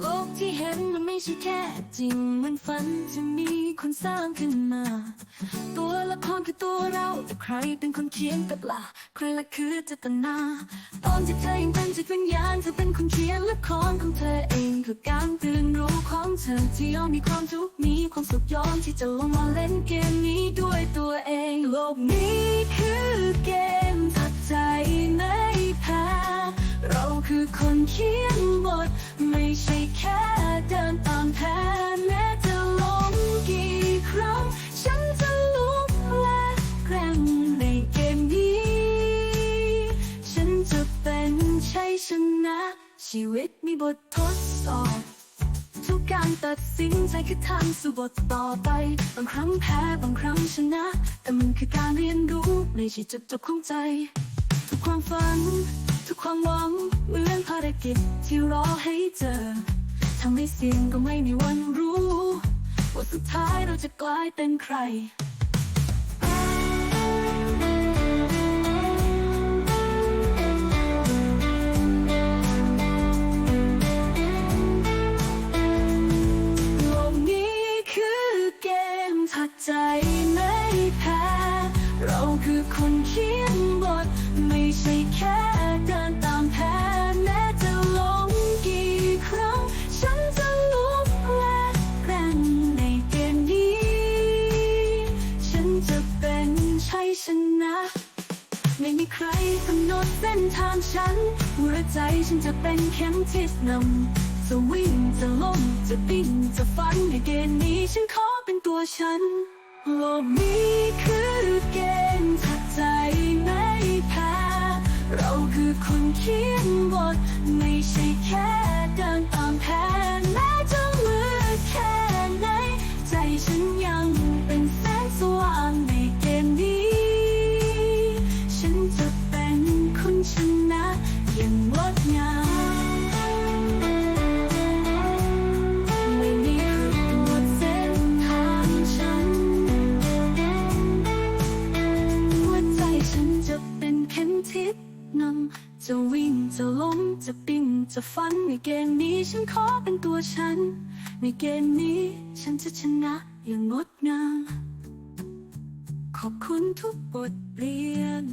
โลกที่เห็นมันไม่ใช่แค่จริง มันฝันที่มีคนสร้างขึ้นมา ตัวละครคือตัวเราแต่ใครเป็นคนเขียนกับล่ะใครละคือเจตนา ตอนที่เธอยังเป็นจิตวิญญาณเธอเป็นคนเขียนละครของเธอเองคือการตื่นรู้ของเธอที่ยอมมีความทุกข์มีความสุขยอมที่จะลงมาเล่นเกมนี้ด้วยตัวเองโลกนี้คือเกมถัดใจไม่แพ้เราคือคนเขียน ชัยชนะ ชีวิตมีบททดสอบ ทุกการตัดสินใจคือทางสู่บทต่อไป บางครั้งแพ้บางครั้งชนะ แต่มันคือการเรียนรู้ไม่ใช่จุดจบของใจ ทุกความฝัน ทุกความหวังเหมือนภารกิจที่รอให้เจอทำให้เสี่ยงก็ไม่มีวันรู้ว่าสุดท้ายเราจะกลายเป็นใคร ใจไม่แพ้ เราคือคนเขียนบท ไม่ใช่แค่เดินตามแผนแม้จะล้มกี่ครั้ง ฉันจะลุกและแกร่งในเกมนี้ ฉันจะเป็นชัยชนะ ไม่มีใครกำหนดเส้นทางฉัน หัวใจฉันจะเป็นเข็มทิศนำจะวิ่งจะล้มจะปิ้งจะฝันในเกมนี้ฉันขอเป็นตัวฉัน โลกนี้คือเกมถัดใจไม่แพ้เราคือคนเขียนบท ไม่ใช่แค่เดินตามแผ นำจะวิ่งจะล้มจะปิ้งจะฟันในเกมนี้ฉันขอเป็นตัวฉัน ในเกมนี้ฉันจะชนะอย่างงดงามขอบคุณทุกบทเรียน